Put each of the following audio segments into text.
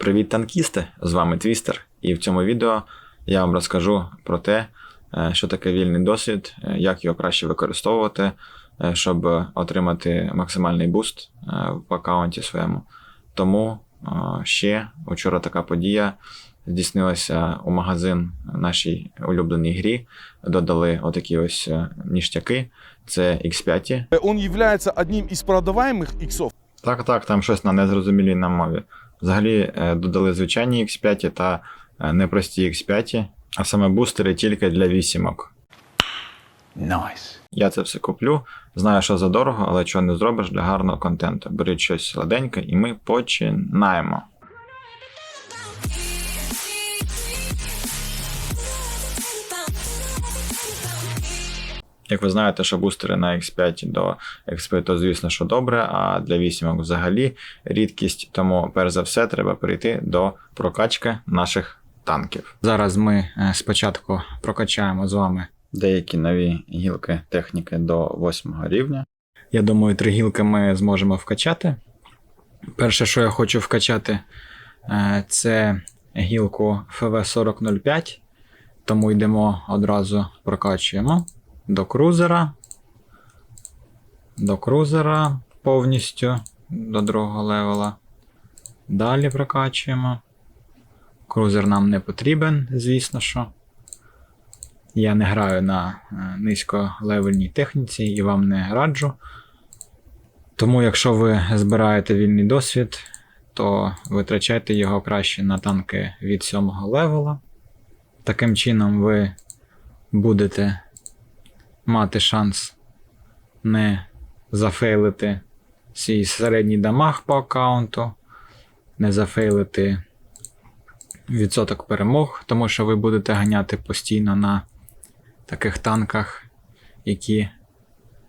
Привіт, танкісти! З вами Твістер, і в цьому відео я вам розкажу про те, е, що таке вільний досвід, е, як його краще використовувати, е, щоб отримати максимальний буст в аккаунті своєму. Тому ще вчора така подія здійснилася у магазин нашій улюбленій грі. Додали отакі ось ніштяки. Це X5. Он является одним из продаваемых иксов. Так, так, там щось на незрозумілій нам мові. Взагалі е, додали звичайні X5 та е, непрості X5, а саме бустери тільки для вісімок. Nice. Я це все куплю. Знаю, що за дорого, але чого не зробиш для гарного контенту. Беріть щось сладеньке, і ми починаємо. Як ви знаєте, що бустери на X5 до XP, то звісно, що добре, а для вісімок взагалі рідкість. Тому, перш за все, треба перейти до прокачки наших танків. Зараз ми е, спочатку прокачаємо з вами деякі нові гілки техніки до 8 рівня. Я думаю, три гілки ми зможемо вкачати. Перше, що я хочу вкачати, е, це гілку FV4005. Тому йдемо одразу прокачуємо до крузера. До крузера повністю до другого левела. Далі прокачуємо. Крузер нам не потрібен, звісно що. Я не граю на е, низьколевельній техніці і вам не раджу. Тому, якщо ви збираєте вільний досвід, то витрачайте його краще на танки від 7 левела. Таким чином ви будете мати шанс не зафейлити свій середній дамаг по аккаунту, не зафейлити відсоток перемог, тому що ви будете ганяти постійно на таких танках, які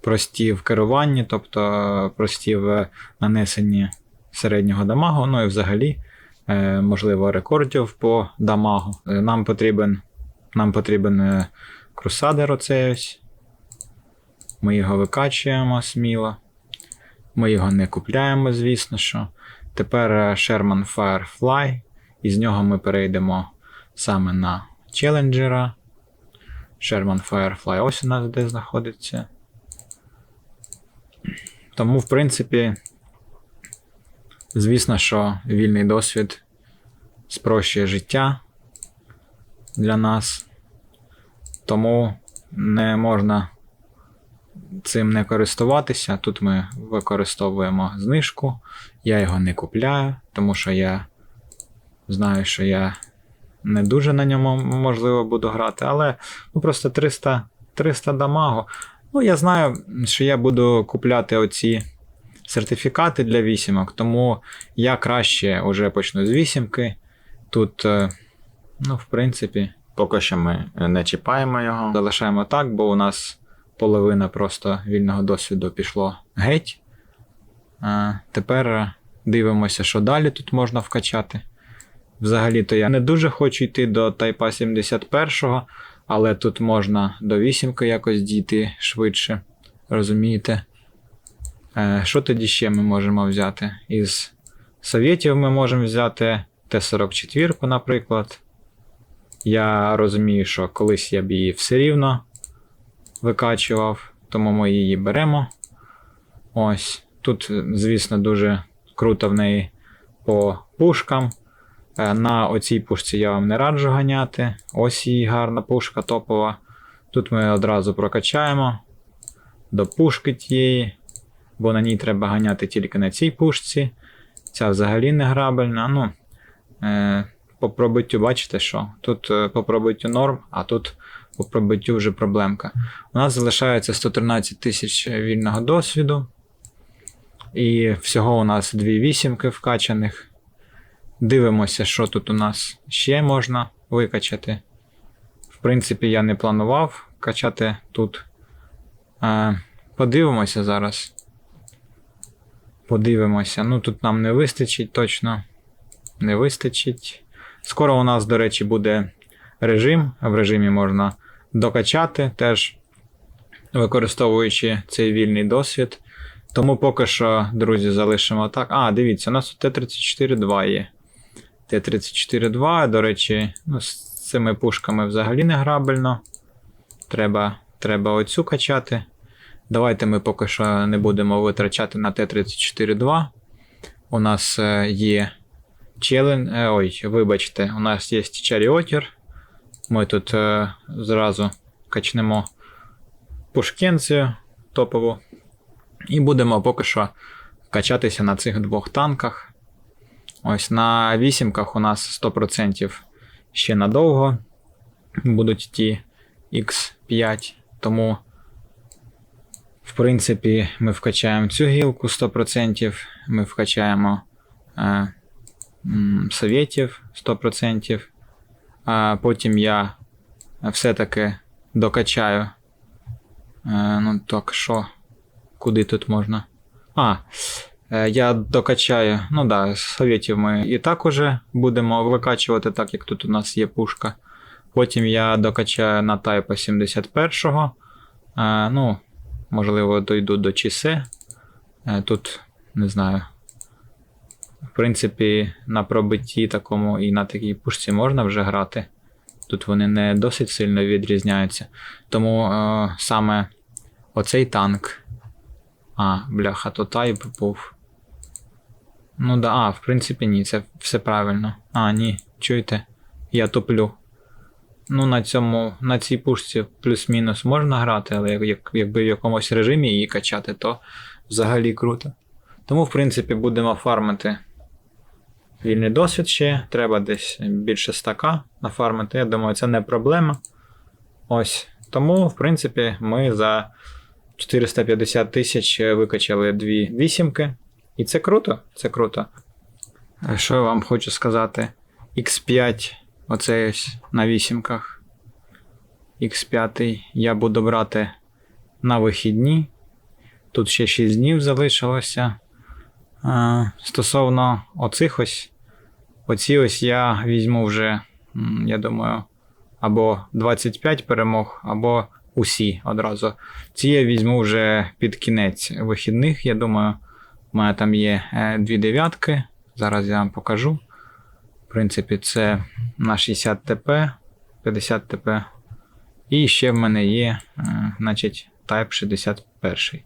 прості в керуванні, тобто прості в нанесенні середнього дамагу, ну і взагалі, е, можливо, рекордів по дамагу. Е, Нам потрібен, нам потрібен е, крусадер оцей ось. Ми його викачуємо сміло. Ми його не купляємо, звісно що. Тепер е, Sherman Firefly. Із нього ми перейдемо саме на челенджера. Sherman Firefly ось у нас де знаходиться. Тому, в принципі, звісно, що вільний досвід спрощує життя для нас. Тому не можна цим не користуватися. Тут ми використовуємо знижку. Я його не купляю, тому що я знаю, що я не дуже на ньому можливо буду грати, але ну, просто 300, 300 дамагу. Ну, я знаю, що я буду купляти оці сертифікати для вісімок, тому я краще вже почну з вісімки. Тут, е, ну, в принципі, поки що ми не чіпаємо його. Залишаємо так, бо у нас половина просто вільного досвіду пішло геть. А, тепер дивимося, що далі тут можна вкачати. Взагалі-то я не дуже хочу йти до Тайпа 71, але тут можна до вісімки якось дійти швидше. Розумієте? Е, що тоді ще ми можемо взяти? Із совєтів ми можемо взяти Т-44, наприклад. Я розумію, що колись я б її все рівно викачував, тому ми її беремо. Ось. Тут, звісно, дуже круто в неї по пушкам. Е, На оцій пушці я вам не раджу ганяти. Ось її гарна пушка топова. Тут ми одразу прокачаємо до пушки тієї, бо на ній треба ганяти тільки на цій пушці. Ця взагалі не грабельна. Ну, е, по пробиттю, бачите, що? Тут е, по пробиттю норм, а тут по пробиттю вже проблемка. У нас залишається 113 тисяч вільного досвіду. І всього у нас дві вісімки вкачаних. Дивимося, що тут у нас ще можна викачати. В принципі, я не планував качати тут. Е, подивимося зараз. Подивимося. Ну, тут нам не вистачить точно. Не вистачить. Скоро у нас, до речі, буде режим. В режимі можна докачати, теж використовуючи цей вільний досвід. Тому поки що, друзі, залишимо так. А, дивіться, у нас тут Т-34-2 є. Т-34-2. До речі, ну, з цими пушками взагалі не грабельно. Треба, треба оцю качати. Давайте ми поки що не будемо витрачати на Т-34-2. У нас е, є челен... е, Ой, вибачте, у нас є чаріотір. Ми тут е, зразу качнемо пушкенцію топову. І будемо поки що качатися на цих двох танках. Ось на вісімках у нас 100% ще надовго будуть ті X5. Тому, в принципі, ми вкачаємо цю гілку 100%, ми вкачаємо е, совєтів 100%. А потім я все-таки докачаю. Е, ну так, що? Куди тут можна? А, е, я докачаю. Ну да, з совєтів ми і так уже будемо викачувати, так як тут у нас є пушка. Потім я докачаю на тайпа 71-го. Е, ну, можливо, дойду до чісе. Тут, не знаю. В принципі, на пробитті такому і на такій пушці можна вже грати. Тут вони не досить сильно відрізняються. Тому е, саме оцей танк. А, бляха, то тайп був. Ну да, а, в принципі, ні, це все правильно. А, ні, чуєте? Я топлю. Ну, на цьому, на цій пушці плюс-мінус можна грати, але як, як, якби в якомусь режимі її качати, то взагалі круто. Тому, в принципі, будемо фармити вільний досвід ще. Треба десь більше стака нафармити. Я думаю, це не проблема. Ось. Тому, в принципі, ми за 450 тисяч викачали дві вісімки. І це круто, це круто. Що я вам хочу сказати? X5, оце ось на вісімках. X5 я буду брати на вихідні. Тут ще 6 днів залишилося. Стосовно оцих ось, оці ось я візьму вже, я думаю, або 25 перемог, або усі одразу. Ці я візьму вже під кінець вихідних, я думаю. У мене там є е, дві дев'ятки. Зараз я вам покажу. В принципі, це на 60 ТП, 50 ТП. І ще в мене є, е, значить, Type 61.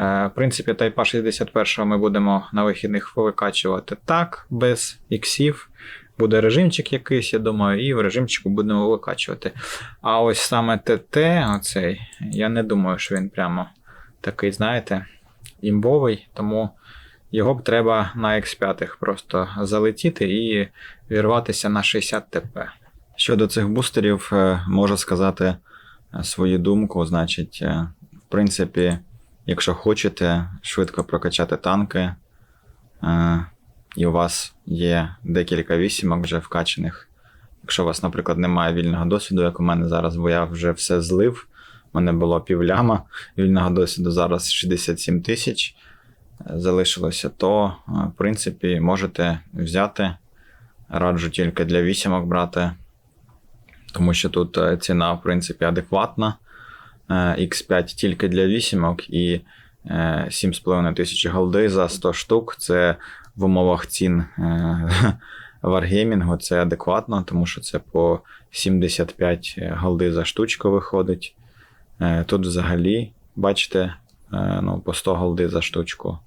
Е, В принципі, Type 61 ми будемо на вихідних викачувати так, без іксів. Буде режимчик якийсь, я думаю, і в режимчику будемо викачувати. А ось саме ТТ, оцей, я не думаю, що він прямо такий, знаєте, імбовий, тому його б треба на X5 просто залетіти і вірватися на 60 ТП. Щодо цих бустерів, е, можу сказати е, свою думку. Значить, в принципі, якщо хочете швидко прокачати танки, е, і у вас є декілька вісімок вже вкачаних. Якщо у вас, наприклад, немає вільного досвіду, як у мене зараз, бо я вже все злив. У мене було півляма вільного досвіду, зараз 67 тисяч е, залишилося, то, е, в принципі, можете взяти. Раджу тільки для вісімок брати тому що тут ціна, в принципі, адекватна. Е, X5 тільки для вісімок і е, 7,5 тисячі голди за 100 штук. Це в умовах цін е, варгеймінгу це адекватно, тому що це по 75 голди за штучку виходить. Е, Тут взагалі, бачите, е, ну, по 100 голди за штучку.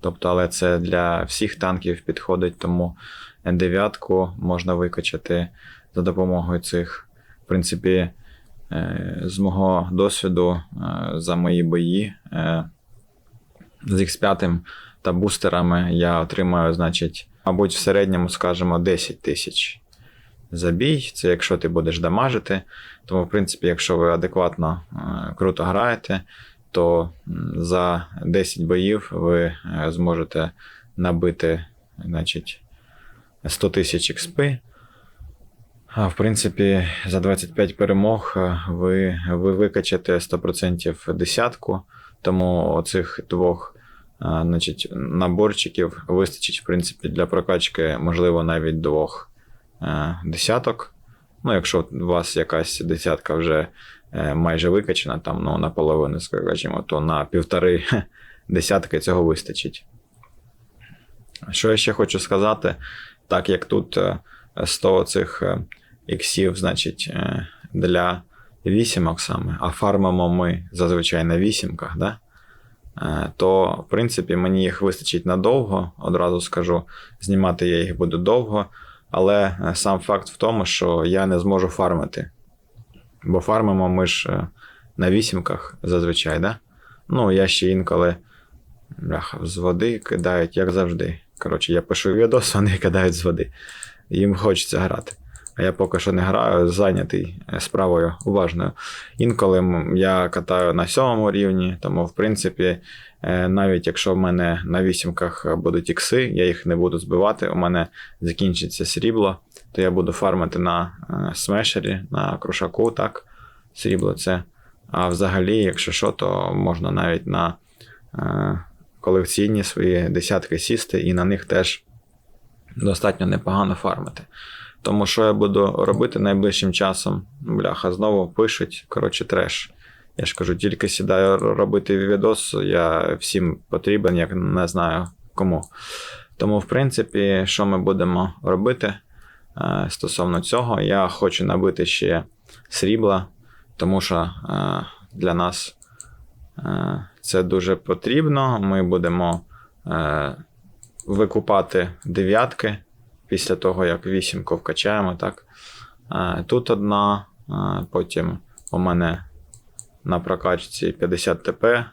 Тобто, але це для всіх танків підходить, тому дев'ятку можна викачати за допомогою цих. В принципі, е, з мого досвіду е, за мої бої е, з X5 та бустерами я отримаю, значить, мабуть, в середньому, скажімо, 10 тисяч за бій. Це якщо ти будеш дамажити. Тому, в принципі, якщо ви адекватно е, круто граєте, то за 10 боїв ви е, зможете набити, значить, 100 тисяч XP. В принципі, за 25 перемог е, ви, ви викачете 100% десятку, тому оцих двох значить, наборчиків вистачить, в принципі, для прокачки, можливо, навіть двох е, десяток. Ну, якщо у вас якась десятка вже е, майже викачена, там ну, наполовину, скажімо, то на півтори десятки цього вистачить. Що я ще хочу сказати? так як тут е, 100 цих е, іксів, значить, е, для вісімок саме, а фармимо ми зазвичай на вісімках, да? Е, то, в принципі, мені їх вистачить надовго, одразу скажу, знімати я їх буду довго, але е, сам факт в тому, що я не зможу фармити. Бо фармимо ми ж на вісімках зазвичай, да? Ну, я ще інколи бляха, з води кидають, як завжди. Коротше, я пишу відос, вони кидають з води. Їм хочеться грати. А я поки що не граю, зайнятий е, справою уважною. Інколи я катаю на сьомому рівні, тому, в принципі, е, навіть якщо в мене на вісімках будуть ікси, я їх не буду збивати, у мене закінчиться срібло, то я буду фармити на е, смешері, на крушаку, так, срібло це. А взагалі, якщо що, то можна навіть на колекційні свої десятки сісти, і на них теж достатньо непогано фармити. Тому що я буду робити найближчим часом? Бляха, знову пишуть. Коротше, треш. Я ж кажу, тільки сідаю робити відос, я всім потрібен, як не знаю кому. Тому, в принципі, що ми будемо робити е, стосовно цього, я хочу набити ще срібла, тому що е, для нас е, це дуже потрібно. Ми будемо викупати дев'ятки після того, як вісімку вкачаємо. Так? Е, Тут одна, е, потім у мене на прокачці 50 ТП,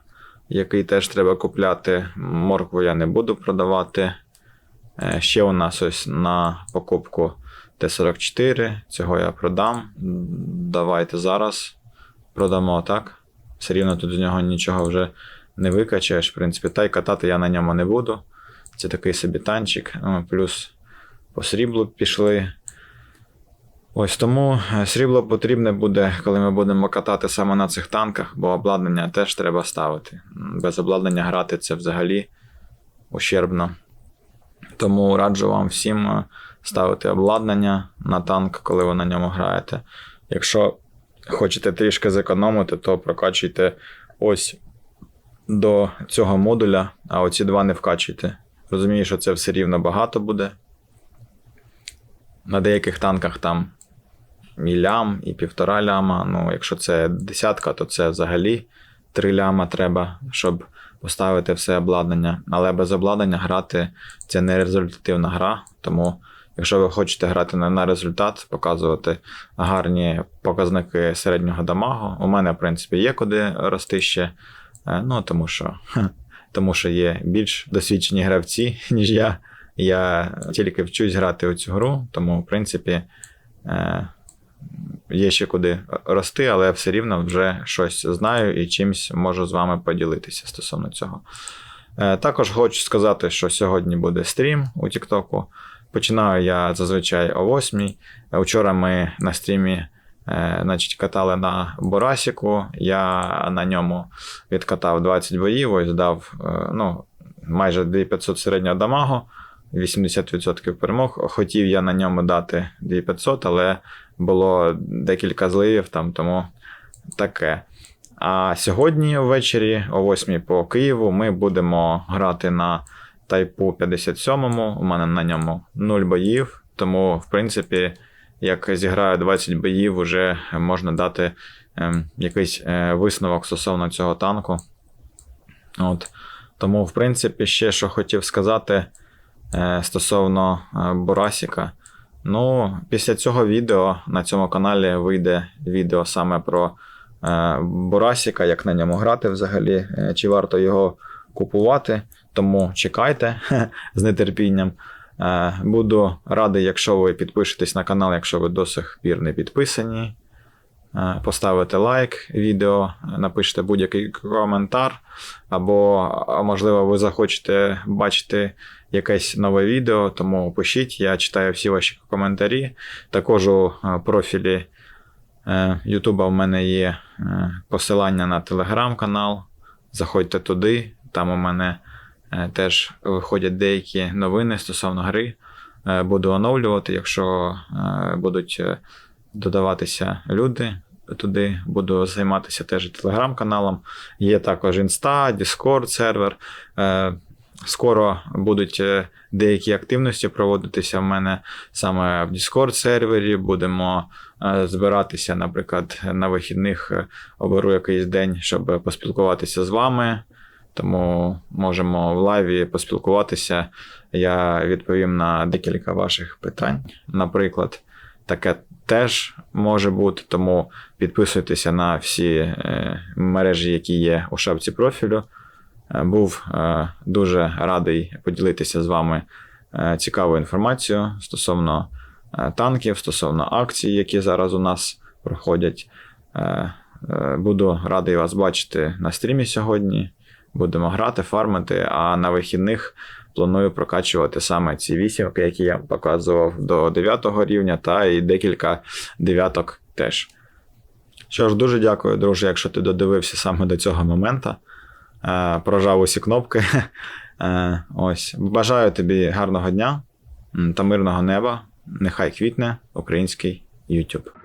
який теж треба купляти. Моркву я не буду продавати. Е, Ще у нас ось на покупку Т-44. Цього я продам. Давайте зараз продамо, так? Все рівно тут з нього нічого вже не викачаєш, в принципі, та й катати я на ньому не буду. Це такий собі танчик. Плюс по сріблу пішли. Ось тому е, срібло потрібне буде, коли ми будемо катати саме на цих танках, бо обладнання теж треба ставити. Без обладнання грати це взагалі ущербно. Тому раджу вам всім е, ставити обладнання на танк, коли ви на ньому граєте. Якщо хочете трішки зекономити, то прокачуйте ось до цього модуля, а оці два не вкачуйте. Розумію, що це все рівно багато буде. На деяких танках там і лям, і півтора ляма. Ну, якщо це десятка, то це взагалі три ляма треба, щоб поставити все обладнання. Але без обладнання грати це не результативна гра. Тому, якщо ви хочете грати на, результат, показувати гарні показники середнього дамагу, у мене, в принципі, є куди рости ще. Е, Ну, тому що, тому що є більш досвідчені гравці, ніж я. Я тільки вчусь грати у цю гру, тому, в принципі, е, є ще куди рости, але все рівно вже щось знаю і чимось можу з вами поділитися стосовно цього. Е, Також хочу сказати, що сьогодні буде стрім у Тіктоку. Починаю я зазвичай о 8. Вчора ми на стрімі е, значить, катали на Борасіку. Я на ньому відкатав 20 боїв, ось дав ну, майже 2500 середнього дамагу. 80% перемог. Хотів я на ньому дати 2500, але було декілька зливів там, тому таке. А сьогодні ввечері, о 8 по Києву, ми будемо грати на Тайпу 57. У мене на ньому 0 боїв. Тому, в принципі, як зіграю 20 боїв, вже можна дати ем, якийсь е, висновок стосовно цього танку. От. Тому, в принципі, ще що хотів сказати е, стосовно е, Борасіка. Ну, після цього відео на цьому каналі вийде відео саме про е, Борасіка, як на ньому грати взагалі, е, чи варто його купувати. Тому чекайте з нетерпінням. Е, Буду радий, якщо ви підпишетесь на канал, якщо ви до сих пір не підписані. Е, Поставите лайк відео, напишете будь-який коментар, або, можливо, ви захочете бачити якесь нове відео, тому пишіть, я читаю всі ваші коментарі. Також у е, профілі е, Ютуба в мене є е, посилання на телеграм-канал. Заходьте туди, там у мене теж виходять деякі новини стосовно гри. Буду оновлювати, якщо будуть додаватися люди. Туди буду займатися теж телеграм-каналом. Є також Інста, Discord сервер. Скоро будуть е, деякі активності проводитися в мене саме в Discord сервері. Будемо е, збиратися, наприклад, на вихідних е, оберу якийсь день, щоб поспілкуватися з вами. Тому можемо в лайві поспілкуватися. Я відповім на декілька ваших питань. Наприклад, таке теж може бути, тому підписуйтеся на всі мережі, які є у шапці профілю. Е, Був е, дуже радий поділитися з вами е, цікавою інформацією стосовно танків, стосовно акцій, які зараз у нас проходять. Буду радий вас бачити на стрімі сьогодні. Будемо грати, фармити, а на вихідних планую прокачувати саме ці вісімки, які я показував до 9 рівня, та і декілька дев'яток теж. Що ж, дуже дякую, друже, якщо ти додивився саме до цього моменту. Е, прожав усі кнопки. Е, ось. Бажаю тобі гарного дня та мирного неба. Нехай квітне український YouTube.